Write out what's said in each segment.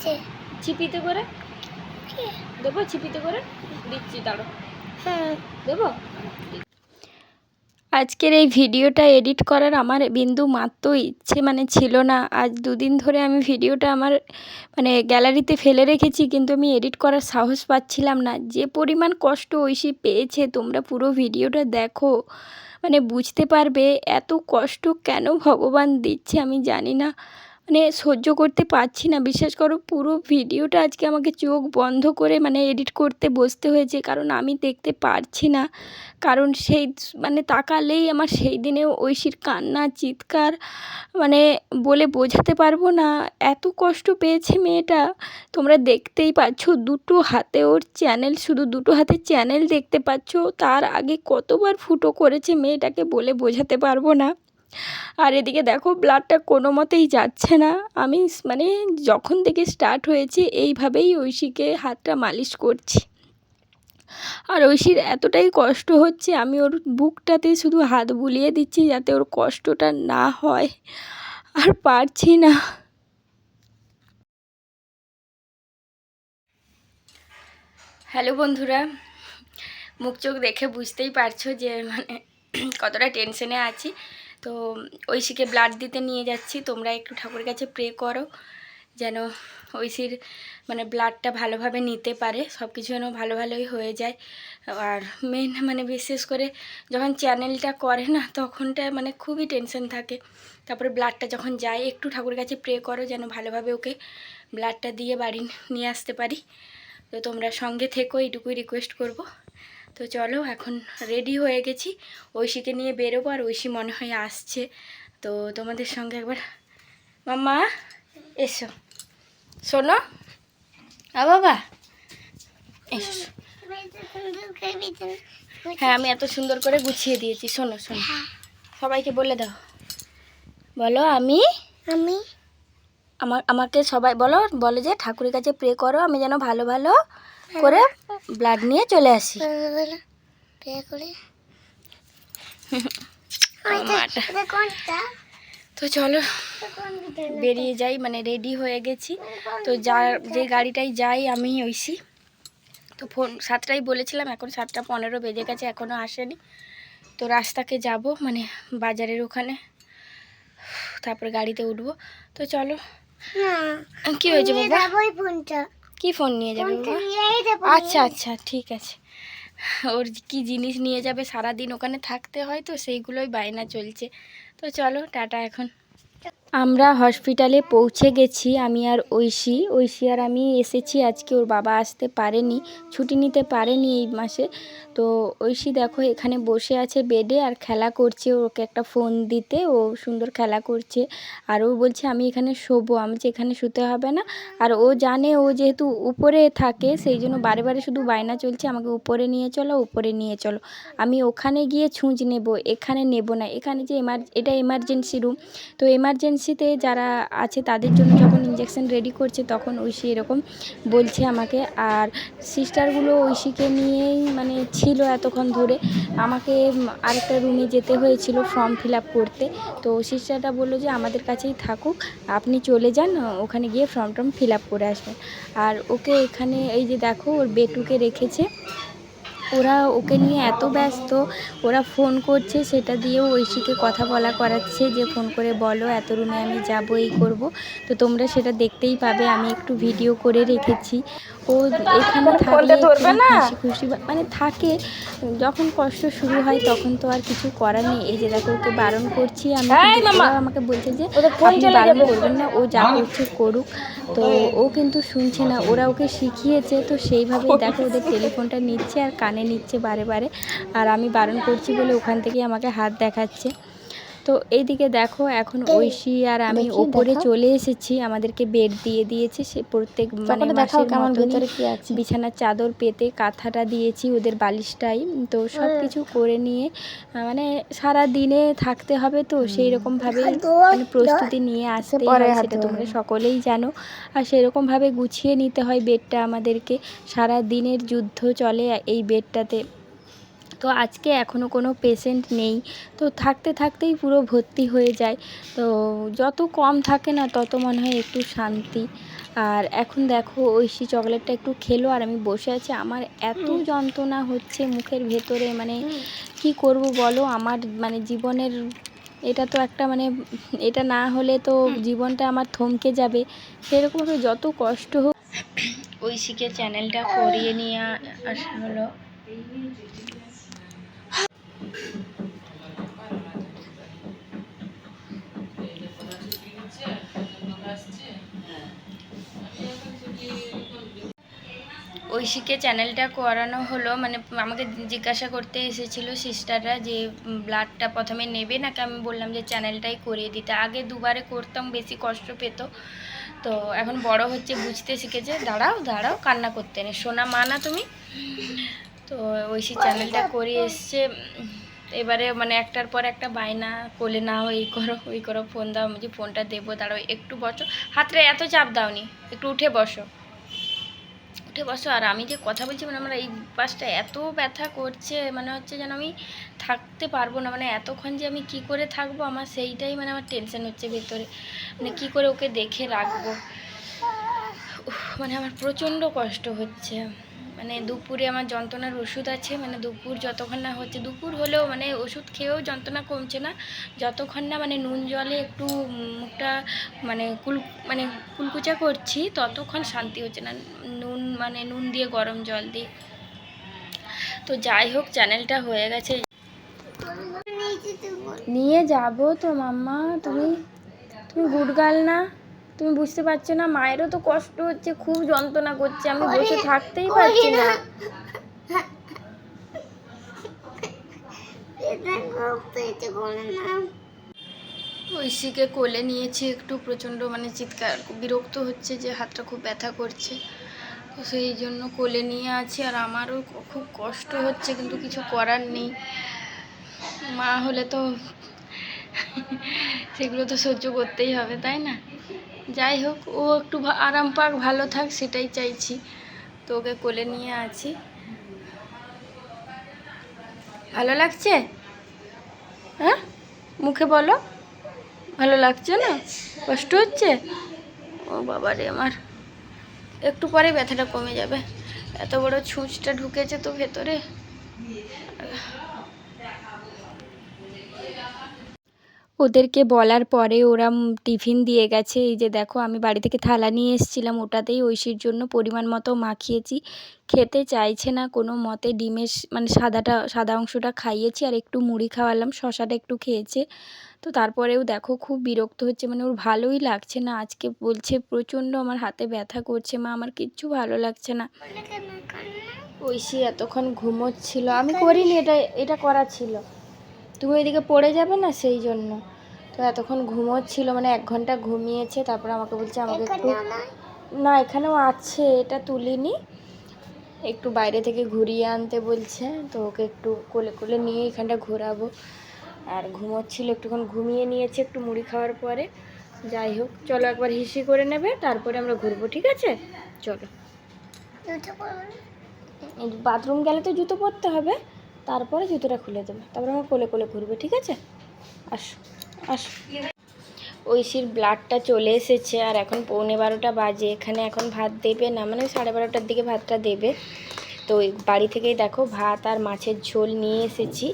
আছে। ছিপিতে করে? দেবো ছিপিতে করে? দিচ্ছি দাঁড়ো। হুম দেবো? আজকের এই ভিডিওটা এডিট করার আমার বিন্দু মাত্র ইচ্ছে মানে ছিল না। আজ দুদিন ধরে আমি ভিডিওটা আমার মানে গ্যালারিতে ফেলে রেখেছি কিন্তু আমি এডিট করার সাহস পাচ্ছিলাম না। যে পরিমাণ কষ্ট ঐশী পেয়েছে তোমরা পুরো ভিডিওটা দেখো। মানে বুঝতে পারবে এত কষ্ট কেন ভগবান দিচ্ছে আমি জানি না। মানে সহ্য করতে পারছি না। বিশ্বাস করো, পুরো ভিডিওটা আজকে আমাকে চোখ বন্ধ করে মানে এডিট করতে বসতে হয়েছে, কারণ আমি দেখতে পারছি না। কারণ সেই মানে তাকালেই আমার সেই দিনে ঐশীর কান্না, চিৎকার মানে বলে বোঝাতে পারব না। এত কষ্ট পেয়েছে মেয়েটা। তোমরা দেখতেই পাচ্ছ, দুটো হাতে ওর চ্যানেল শুধু দুটো হাতে চ্যানেল দেখতে পাচ্ছ। তার আগে কতবার ফুটো করেছে মেয়েটাকে বলে বোঝাতে পারব না। আর এদিকে দেখো ব্লাডটা কোনো মতেই যাচ্ছে না। আমি মানে যখন থেকে স্টার্ট হয়েছে, এইভাবেই ঐশীকে হাতটা মালিশ করছি। আর ঐশীর এতটাই কষ্ট হচ্ছে, আমি ওর বুকটাতে শুধু হাত বুলিয়ে দিচ্ছি যাতে ওর কষ্টটা না হয়, আর পারছি না। হ্যালো বন্ধুরা, মুখ চোখ দেখে বুঝতেই পারছ যে মানে কতটা টেনশনে আছি। তো ঐশীকে ব্লাড দিতে নিয়ে যাচ্ছি। তোমরা একটু ঠাকুরের কাছে প্রে করো, যেন ঐশীর মানে ব্লাডটা ভালোভাবে নিতে পারে সব কিছু যেন ভালো ভালোই হয়ে যায়। আর মেন মানে বিশেষ করে যখন চ্যানেলটা করে না, তখনটা মানে খুবই টেনশন থাকে। তারপরে ব্লাডটা যখন যায়, একটু ঠাকুরের কাছে প্রে করো, যেন ভালোভাবে ওকে ব্লাডটা দিয়ে বাড়ি নিয়ে আসতে পারি। তো তোমরা সঙ্গে থেকো, এইটুকুই রিকোয়েস্ট করব। তো চলো এখন রেডি হয়ে গেছি। ঐশীকে নিয়ে বেরোবো আর ঐশী মনে হয় আসছে। তো তোমাদের সঙ্গে একবার মাম্মা এসো। শোনো। আ বাবা। এসো। হ্যাঁ আমি এত সুন্দর করে গুছিয়ে দিয়েছি। শোনো শোনো। সবাইকে বলে দাও। বলো আমি? আমি। আমার আমাকে সবাই বলো বলে যে ঠাকুরের কাছে প্রে করো। আমি যেন ভালো ভালো করে ব্লাড নিয়ে চলে আসি। তো চলো বেরিয়ে যাই মানে রেডি হয়ে গেছি। তো যা যে গাড়িটাই যাই আমি ঐশী তো ফোন সাতটাই বলেছিলাম এখন সাতটা পনেরো বেজে গেছে এখনও আসেনি। তো রাস্তাকে যাব মানে বাজারের ওখানে। তারপরে গাড়িতে উঠবো। তো চলো। কি হয়েছে বাবা? ফোনটা কি ফোন নিয়ে যাবে আচ্ছা আচ্ছা ঠিক আছে। ওর কি জিনিস নিয়ে যাবে? সারা দিন ওখানে থাকতে হয় তো সেইগুলোই বায়না চলছে। তো চলো টাটা এখন। আমরা হসপিটালে পৌঁছে গেছি, আমি আর ঐশী। ঐশী আর আমি এসেছি, আজকে ওর বাবা আসতে পারেনি, ছুটি নিতে পারেনি এই মাসে। তো ঐশী দেখো, এখানে বসে আছে বেডে আর খেলা করছে। ওকে একটা ফোন দিতে, ও সুন্দর খেলা করছে। আর ও বলছে, আমি এখানে শোবো, আমি যে এখানে শুতে হবে না। আর ও জানে ও যেহেতু উপরে থাকে, সেই জন্য বারে বারে শুধু বায়না চলছে, আমাকে উপরে নিয়ে চলো, উপরে নিয়ে চলো। আমি ওখানে গিয়ে ছুঁচ নেব, এখানে নেব না। এখানে যে এমার, এটা এমার্জেন্সি রুম তো এমার্জেন্সিতে যারা আছে তাদের জন্য যখন ইঞ্জেকশন রেডি করছে, তখন ঐশী এরকম বলছে আমাকে। আর সিস্টারগুলো ঐশীকে নিয়েই মানে ছিল এতক্ষণ ধরে। আমাকে আরেকটা রুমে যেতে হয়েছিল ফর্ম ফিল করতে। তো সিস্টারটা বলল যে, আমাদের কাছেই থাকুক। আপনি চলে যান, ওখানে গিয়ে ফর্ম টর্ম ফিল করে আসবেন। আর ওকে এখানে এই যে দেখো, ওর বেটুকে রেখেছে। ওরা ওকে নিয়ে এত ব্যস্ত ওরা ফোন করছে সেটা দিয়েও ঐশীকে কথা বলা করাচ্ছে যে ফোন করে বলো এত রুমে আমি যাব এই করব। তো তোমরা সেটা দেখতেই পাবে আমি একটু ভিডিও করে রেখেছি। ও এখানে থাকলে খুশি খুশি মানে থাকে যখন কষ্ট শুরু হয় তখন তো আর কিছু করার নেই। এই যে দেখো ওকে বারণ করছি আমি আমাকে বলছে যে আপনি বারণ করবেন না ও যা করছে করুক। তো ও কিন্তু শুনছে না ওরা ওকে শিখিয়েছে তো সেইভাবেই দেখো ওদের টেলিফোনটা নিচ্ছে আর কানে নিচ্ছে বারে বারে। আর আমি বারণ করছি বলে ওখান থেকে আমাকে হাত দেখাচ্ছে। তো এইদিকে দেখো এখন ঐশী আর আমি ওপরে চলে এসেছি। আমাদেরকে বেড দিয়ে দিয়েছে সে প্রত্যেক মানে মাসের মতনই কি আছে। বিছানার চাদর পেতে কাঁথাটা দিয়েছি ওদের বালিশটাই। তো সব কিছু করে নিয়ে মানে সারা দিনে থাকতে হবে তো সেই রকমভাবে মানে প্রস্তুতি নিয়ে আসতে হয় সেটা তোমরা সকলেই জানো। আর সেরকমভাবে গুছিয়ে নিতে হয় বেডটা আমাদেরকে। সারা দিনের যুদ্ধ চলে এই বেডটাতে তো আজকে এখনও কোনো পেশেন্ট নেই। তো থাকতে থাকতেই পুরো ভর্তি হয়ে যায়। তো যত কম থাকে না তত মনে হয় একটু শান্তি। আর এখন দেখো ঐশী চকলেটটা একটু খেলো আর আমি বসে আছি। আমার এত যন্ত্রণা হচ্ছে মুখের ভেতরে মানে কি করব বলো? আমার মানে জীবনের এটা তো একটা মানে এটা না হলে তো জীবনটা আমার থমকে যাবে। সেরকমভাবে যত কষ্ট হোক ঐশীকে চ্যানেলটা করিয়ে নিয়ে আসা হলো। ঐশীকে চ্যানেলটা করানো হলো মানে আমাকে জিজ্ঞাসা করতে এসেছিল সিস্টাররা যে ব্লাডটা প্রথমে নেবে? নাকি আমি বললাম যে চ্যানেলটাই করিয়ে দিতে। আগে দুবারে করতাম, বেশি কষ্ট পেত। তো এখন বড় হচ্ছে, বুঝতে শিখেছে। দাঁড়াও দাঁড়াও, কান্না করতে নেই। সোনা, মা না তুমি? তো ঐশী চ্যানেলটা করিয়ে এসছে। এবারে মানে একটার পর একটা বায়না কোলে নাও এই করো, ওই করো, ফোন দাও, আমি যে ফোনটা দেবো, দাঁড়াও, একটু বসো। হাতটা এত চাপ দাওনি, একটু উঠে বসো। উঠে বসো, আর আমি যে কথা বলছি মানে আমার এই পাশটা এত ব্যথা করছে মানে হচ্ছে যেন আমি থাকতে পারব না মানে এতক্ষণ যে আমি কি করে থাকব, আমার সেইটাই মানে আমার টেনশন হচ্ছে ভেতরে। মানে কি করে ওকে দেখে রাখব? মানে আমার প্রচণ্ড কষ্ট হচ্ছে। মানে দুপুরে আমার যন্ত্রণার ওষুধ আছে মানে দুপুর যতক্ষণ না হচ্ছে, দুপুর হলেও মানে ওষুধ খেয়েও যন্ত্রণা কমছে না। যতক্ষণ না মানে নুন জলে একটু মুখটা মানে কুল মানে কুলকুচা করছি, ততক্ষণ শান্তি হচ্ছে না। নুন মানে নুন দিয়ে গরম জল দিয়ে। তো যাই হোক, চ্যানেলটা হয়ে গেছে। নিয়ে যাব তো মাম্মা, তুমি তুমি গুড না? তুমি বুঝতে পারছ না মায়েরও তো কষ্ট হচ্ছে খুব যন্ত্রণা করছে আমি বসে থাকতেই পারছি না। ঐশীকে কোলে নিয়েছি একটু প্রচণ্ড মানে চিৎকার বিরক্ত হচ্ছে যে হাতটা খুব ব্যথা করছে। তো সেই জন্য কোলে নিয়ে আছি আর আমারও খুব কষ্ট হচ্ছে কিন্তু কিছু করার নেই। মা হলে তো সেগুলো তো সহ্য করতেই হবে তাই না? যাই হোক, ও একটু আরাম পাক, ভালো থাক, সেটাই চাইছি। তো ওকে কোলে নিয়ে আছি। ভালো লাগছে? হ্যাঁ? মুখে বলো। ভালো লাগছে না? কষ্ট হচ্ছে? ও বাবা রে আমার। একটু পরে ব্যথাটা কমে যাবে। এত বড় ছুঁচটা ঢুকেছে তো ভেতরে। ওদেরকে বলার পরে ওরা টিফিন দিয়ে গেছে। এই যে দেখো, আমি বাড়ি থেকে থালা নিয়ে এসেছিলাম, ওটাতেই ঐশীর জন্য পরিমাণ মতো মাখিয়েছি। খেতে চাইছে না কোনো মতে, ডিমের মানে সাদাটা, সাদা অংশটা খাইয়েছি আর একটু মুড়ি খাওয়ালাম, শশাটা একটু খেয়েছে। তো তারপরেও দেখো খুব বিরক্ত হচ্ছে মানে ওর ভালোই লাগছে না। আজকে বলছে, প্রচণ্ড আমার হাতে ব্যথা করছে মা, আমার কিচ্ছু ভালো লাগছে না। ঐশী এতক্ষণ ঘুমোচ্ছিল। আমি করিনি, এটা এটা করা ছিল। তুমি ওইদিকে পড়ে যাবে না সেই জন্য? তো এতক্ষণ ঘুমোচ্ছিল মানে এক ঘণ্টা ঘুমিয়েছে তারপর আমাকে বলছে আমাকে একটু না। এখানেও আছে এটা তুলিনি। একটু বাইরে থেকে ঘুরিয়ে আনতে বলছে তো ওকে একটু কোলে কোলে নিয়ে এখানটা ঘোরাবো। আর ঘুমোচ্ছিল একটুক্ষণ ঘুমিয়ে নিয়েছে একটু মুড়ি খাওয়ার পরে। যাই হোক চলো একবার হিসি করে নেবে তারপরে আমরা ঘুরবো ঠিক আছে? চলো। বাথরুম গেলে তো জুতো পরতে হবে তারপরে জুতোটা খুলে দেবে। তারপরে আমার কোলে কোলে ঘুরবে ঠিক আছে? আসো। ঐশীর ব্লাডটা চলে এসেছে আর এখন পৌনে বারোটা বাজে, এখানে এখন ভাত দেবে না মানে সাড়ে বারোটার দিকে ভাতটা দেবে। তো বাড়ি থেকেই দেখো ভাত আর মাছের ঝোল নিয়ে এসেছি।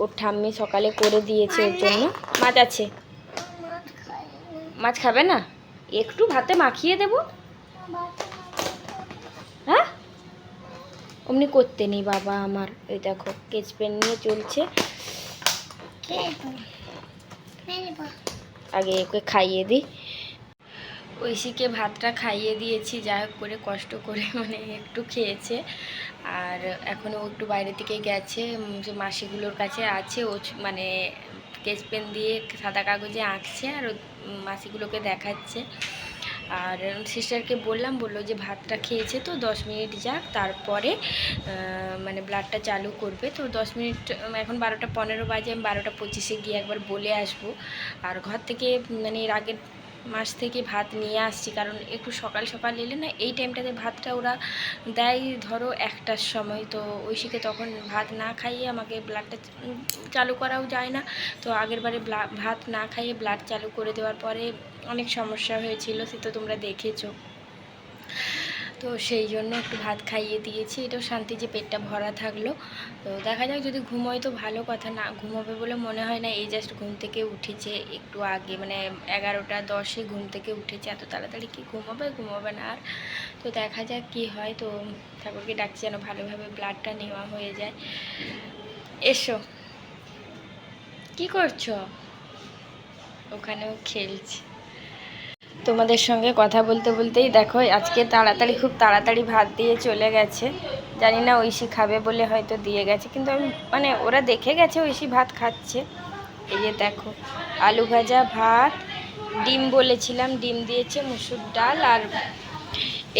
ওর ঠাম্মি সকালে করে দিয়েছে ওর জন্য। মাছ আছে? মাছ খাবে না? একটু ভাতে মাখিয়ে দেবো? হ্যাঁ? অমনি করতে নেই বাবা আমার। ওই দেখো, কেচ পেন নিয়ে চলছে। আগে ওকে খাইয়ে দিই। ঐশীকে ভাতটা খাইয়ে দিয়েছি যা হোক করে কষ্ট করে মানে একটু খেয়েছে। আর এখনও একটু বাইরে থেকে গেছে যে মাসিগুলোর কাছে আছে, ও মানে স্কেচ পেন দিয়ে সাদা কাগজে আঁকছে আর মাসিগুলোকে দেখাচ্ছে। আর সিস্টারকে বললাম, বলল যে ভাতটা খেয়েছে তো, দশ মিনিট যাক, তারপরে মানে ব্লাডটা চালু করবে। তো দশ মিনিট, এখন বারোটা পনেরো বাজে, আমি বারোটা পঁচিশে গিয়ে একবার বলে আসব। আর ঘর থেকে মানে এর আগের মাস থেকে ভাত নিয়ে আসছি, কারণ একটু সকাল সকাল এলে না এই টাইমটাতে ভাতটা ওরা দেয় ধরো একটার সময়। তো ঐশীকে তখন ভাত না খাইয়ে আমাকে ব্লাডটা চালু করাও যায় না। তো আগের বারে ভাত না খাইয়ে ব্লাড চালু করে দেওয়ার পরে অনেক সমস্যা হয়েছিল, সে তো তোমরা দেখেছ। তো সেই জন্য একটু ভাত খাইয়ে দিয়েছি। এটাও শান্তি যে পেটটা ভরা থাকল। তো দেখা যাক যদি ঘুমোয় তো ভালো কথা না ঘুমোবে বলে মনে হয় না, এই জাস্ট ঘুম থেকে উঠেছে একটু আগে। মানে এগারোটা দশে ঘুম থেকে উঠেছে, এত তাড়াতাড়ি কি ঘুমোবে, ঘুমাবে না আর। তো দেখা যাক কি হয়। তো ঠাকুরকে ডাকছি যেন ভালোভাবে ব্লাডটা নেওয়া হয়ে যায়। এসো। কি করছ? ওখানেও খেলছে। তোমাদের সঙ্গে কথা বলতে বলতেই দেখো, আজকে তাড়াতাড়ি, খুব তাড়াতাড়ি ভাত দিয়ে চলে গেছে। জানি না ঐশী খাবে বলে হয়তো দিয়ে গেছে, কিন্তু আমি মানে ওরা দেখে গেছে ঐশি ভাত খাচ্ছে। এই যে দেখো, আলু ভাজা ভাত, ডিম বলেছিলাম, ডিম দিয়েছে মুসুর ডাল আর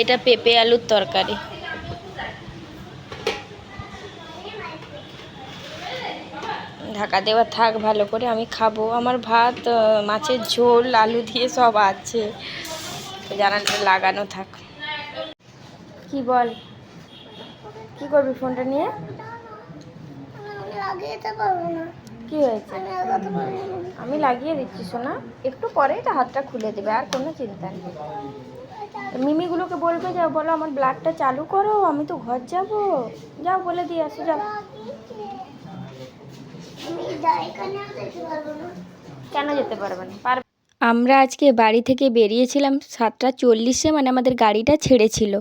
এটা পেঁপে আলুর তরকারি। ঢাকা দেওয়া থাক ভালো করে আমি খাব। আমার ভাত মাছের ঝোল আলু দিয়ে সব আছে। জানালাটা লাগানো থাক। কি বল? কি করবি ফোনটা নিয়ে? কি হয়েছে? আমি লাগিয়ে দিচ্ছি সোনা। একটু পরেই তো হাতটা খুলে দেবে আর কোনো চিন্তা নেই। মিমিগুলোকে বলবে যাও বলো আমার ব্লাডটা চালু করো আমি তো ঘর যাব। যাও বলে দিয়ে আসো যাও। কেন যেতে পারবে না? আমরা আজকে বাড়ি থেকে বেরিয়েছিলাম সাতটা চল্লিশে মানে আমাদের গাড়িটা ছেড়েছিল।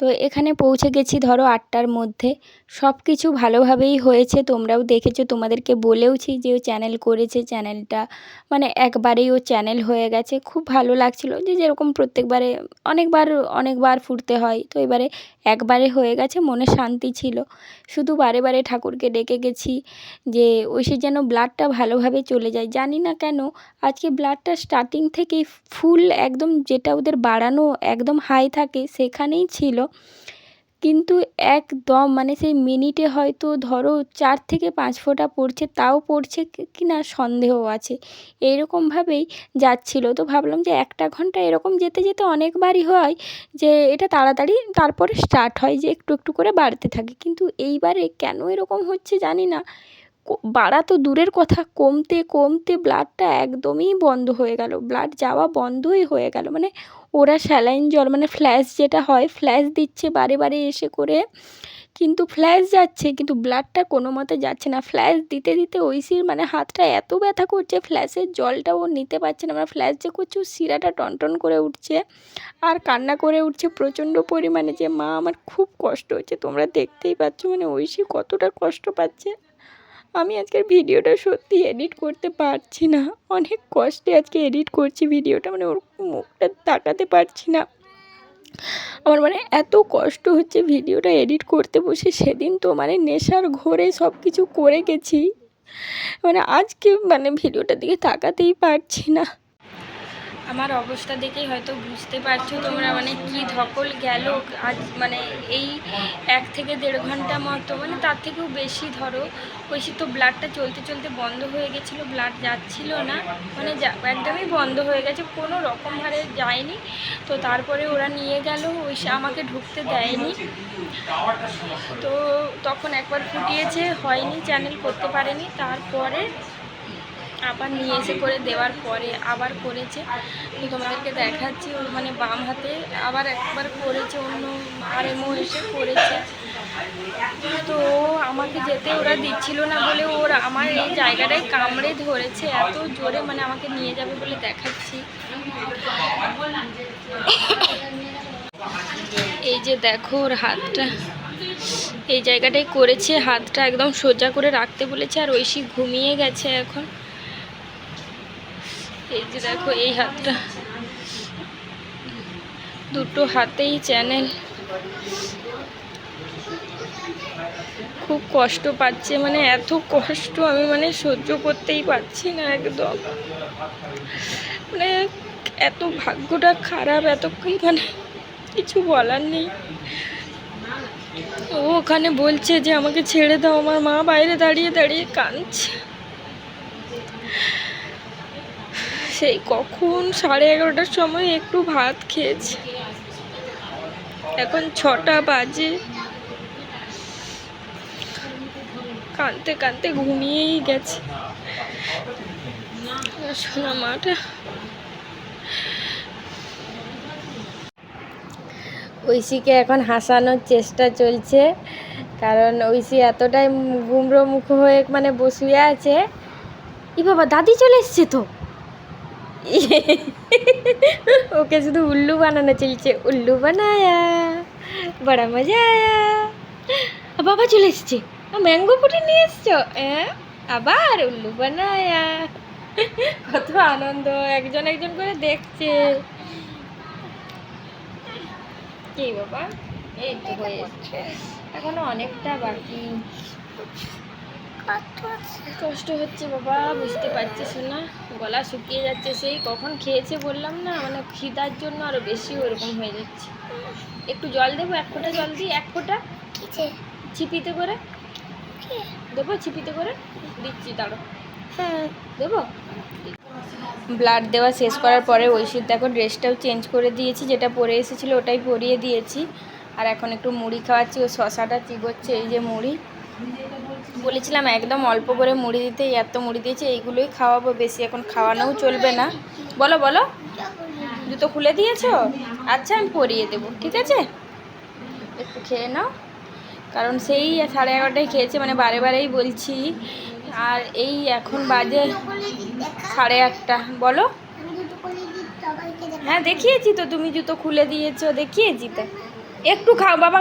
তো এখানে পৌঁছে গেছি ধরো আটটার মধ্যে। সব কিছু ভালোভাবেই হয়েছে, তোমরাও দেখেছ, তোমাদেরকে বলেওছি যে ও চ্যানেল করেছে চ্যানেলটা মানে একবারেই ও চ্যানেল হয়ে গেছে। খুব ভালো লাগছিল যে যেরকম প্রত্যেকবারে, অনেকবার অনেকবার ফুটতে হয়। তো এবারে একবারে হয়ে গেছে, মনে শান্তি ছিল। শুধু বারে বারে ঠাকুরকে ডেকে গেছি যে ঐশীর যেন ব্লাডটা ভালোভাবে চলে যায়। জানি না কেন, আজকে ব্লাডটা স্টার্টিং থেকেই ফুল একদম যেটা ওদের বাড়ানো একদম হাই থাকে, সেখানেই ছিল। কিন্তু একদম মানে সেই মিনিটে হয়তো ধরো চার থেকে পাঁচ ফোঁটা পড়ছে, তাও পড়ছে কি- না সন্দেহ আছে। এইরকমভাবেই যাচ্ছিল। তো ভাবলাম যে একটা ঘণ্টা এরকম যেতে যেতে অনেকবারই হয় যে এটা তাড়াতাড়ি তারপরে স্টার্ট হয় যে একটু একটু করে বাড়তে থাকে। কিন্তু এইবারে কেন এরকম হচ্ছে জানি না। বাড়া তো দূরের কথা, কমতে কমতে ব্লাডটা একদমই বন্ধ হয়ে গেল। ব্লাড যাওয়া বন্ধই হয়ে গেল। মানে ওরা স্যালাইন জল মানে ফ্ল্যাশ যেটা হয় ফ্ল্যাশ দিচ্ছে বারে বারে এসে করে, কিন্তু ফ্ল্যাশ যাচ্ছে, কিন্তু ব্লাডটা কোনো মতে যাচ্ছে না। ফ্ল্যাশ দিতে দিতে ঐশীর মানে হাতটা এত ব্যথা করছে ফ্ল্যাশের জলটা ও নিতে পারছে না। মানে ফ্ল্যাশ যে করছে ওর শিরাটা টনটন করে উঠছে আর কান্না করে উঠছে প্রচণ্ড পরিমাণে যে, মা, আমার খুব কষ্ট হচ্ছে, তোমরা দেখতেই পাচ্ছ মানে ঐশী কতটা কষ্ট পাচ্ছে। আমি আজকের ভিডিওটা সত্যি এডিট করতে পারছি না। অনেক কষ্টে আজকে এডিট করছি ভিডিওটা মানে ওর মুখটা তাকাতে পারছি না। আমার মানে এত কষ্ট হচ্ছে ভিডিওটা এডিট করতে বসে, সেদিন তো মানে নেশার ঘোরে সব কিছু করে গেছি। মানে আজকে মানে ভিডিওটার দিকে তাকাতেই পারছি না। আমার অবস্থা দেখেই হয়তো বুঝতে পারছ তোমরা মানে কি ধকল গেল। আজ মানে এই এক থেকে দেড় ঘণ্টা মতো মানে তার থেকেও বেশি ধরো। বেশি তো ব্লাডটা চলতে চলতে বন্ধ হয়ে গেছিল, ব্লাড যাচ্ছিল না। মানে একদমই বন্ধ হয়ে গেছে, কোনো রকম হারে যায়নি। তো তারপরে ওরা নিয়ে গেল ওই আমাকে ঢুকতে দেয়নি। তো তখন একবার ফুটিয়েছে, হয়নি, চ্যানেল করতে পারেনি। তারপরে আবার নিয়ে এসে করে দেওয়ার পরে আবার করেছে। তো তোমাদেরকে দেখাচ্ছি, ওর মানে বাম হাতে আবার একবার করেছে, অন্য আরএমও এসে করেছে। তো আমাকে যেতে ওরা দিচ্ছিল না বলে ওর আমার এই জায়গাটায় কামড়ে ধরেছে, এত জোরে মানে আমাকে নিয়ে যাবে বলে দেখাচ্ছি। এই যে দেখো ওর হাতটা, এই জায়গাটায় করেছে, হাতটা একদম সোজা করে রাখতে বলেছে, আর ঐশী ঘুমিয়ে গেছে এখন। এই যে দেখো, এই হাতটা। দুটো হাতেই চ্যানেল খুব কষ্ট পাচ্ছে মানে এত কষ্ট আমি মানে সহ্য করতেই পারছি না একদম। মানে এত ভাগ্যটা খারাপ এত মানে কিছু বলার নেই। ও ওখানে বলছে যে, আমাকে ছেড়ে দাও, আমার মা বাইরে দাঁড়িয়ে দাঁড়িয়ে কাঁদছে। সেই কখন সাড়ে এগারোটার সময় একটু ভাত খেয়েছি। এখন ছটা বাজে। কানতে কানতে ঘুমিয়েই গেছে। সোনা মাটা। ঐশীকে এখন হাসানোর চেষ্টা চলছে, কারণ ঐশী এতটাই গুমড়ো মুখ হয়ে মানে বসুয়ে আছে। ই বাবা, দাদি চলে এসছে তো? ওকে শুধু উল্লু বানানো চলছে। উল্লু বানায়া, বড় মজা আয়া। বাবা চলে এসছে। ম্যাঙ্গো পুটি নিয়ে এসছো? আবার উল্লু বানায়া। কত আনন্দ, একজন একজন করে দেখছে। কি বাবা? এই তো হয়ে এখনও অনেকটা বাকি। কষ্ট হচ্ছে বাবা বুঝতে পারছিস না। গলা শুকিয়ে যাচ্ছে সেই কখন খেয়েছে বললাম না মানে খিদার জন্য আরও বেশি ওরকম হয়ে যাচ্ছে। একটু জল দেবো এক ফোঁটা জল দিই এক ফোঁটা? কিছে ছিপিতে করে। দেবো ছিপিতে করে? দিচ্ছি দাঁড়ো। হুম দেবো? ব্লাড দেওয়া শেষ করার পরে ঐশীর দেখো ড্রেসটাও চেঞ্জ করে দিয়েছি যেটা পরে এসেছিল ওটাই পরিয়ে দিয়েছি। আর এখন একটু মুড়ি খাওয়াচ্ছি ও শশাটা চিবোচ্ছে এই যে মুড়ি। বলেছিলাম, একদম অল্প করে মুড়ি দিতে এত মুড়ি দিয়েছে, এইগুলোই খাওয়াবো, বেশি এখন খাওয়ানোও চলবে না। বলো বলো। জুতো খুলে দিয়েছ? আচ্ছা আমি পরিয়ে দেবো, ঠিক আছে? একটু খেয়ে নাও। কারণ সেই সাড়ে এগারোটায় খেয়েছে মানে বারে বারেই বলছি। আর এই এখন বাজে সাড়ে আটটা, বলো। হ্যাঁ দেখিয়েছি তো, তুমি জুতো খুলে দিয়েছ, দেখিয়েছি তো। একটু খাও, বাবা।